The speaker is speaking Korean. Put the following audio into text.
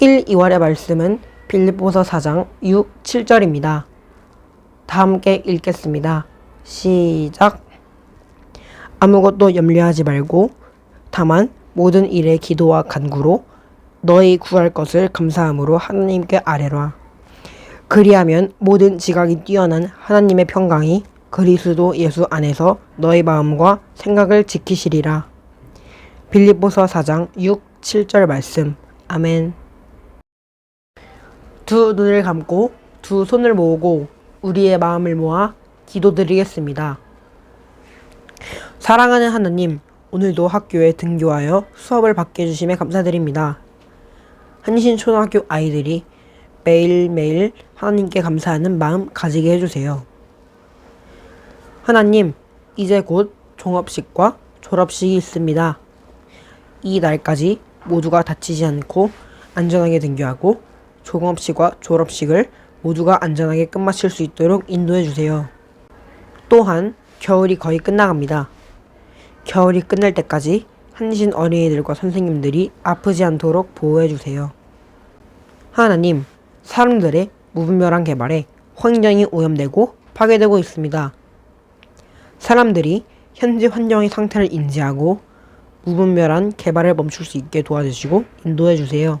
1, 2월의 말씀은 빌립보서 4장 6, 7절입니다. 다 함께 읽겠습니다. 시작. 아무것도 염려하지 말고 다만 모든 일에 기도와 간구로 너희 구할 것을 감사함으로 하나님께 아뢰라. 그리하면 모든 지각이 뛰어난 하나님의 평강이 그리스도 예수 안에서 너희 마음과 생각을 지키시리라. 빌립보서 4장 6, 7절 말씀. 아멘. 두 눈을 감고 두 손을 모으고 우리의 마음을 모아 기도드리겠습니다. 사랑하는 하나님, 오늘도 학교에 등교하여 수업을 받게 해주심에 감사드립니다. 한신초등학교 아이들이 매일매일 하나님께 감사하는 마음 가지게 해주세요. 하나님, 이제 곧 종업식과 졸업식이 있습니다. 이 날까지 모두가 다치지 않고 안전하게 등교하고 종업식과 졸업식을 모두가 안전하게 끝마칠 수 있도록 인도해 주세요. 또한 겨울이 거의 끝나갑니다. 겨울이 끝날 때까지 한신 어린이들과 선생님들이 아프지 않도록 보호해 주세요. 하나님, 사람들의 무분별한 개발에 환경이 오염되고 파괴되고 있습니다. 사람들이 현재 환경의 상태를 인지하고 무분별한 개발을 멈출 수 있게 도와주시고 인도해 주세요.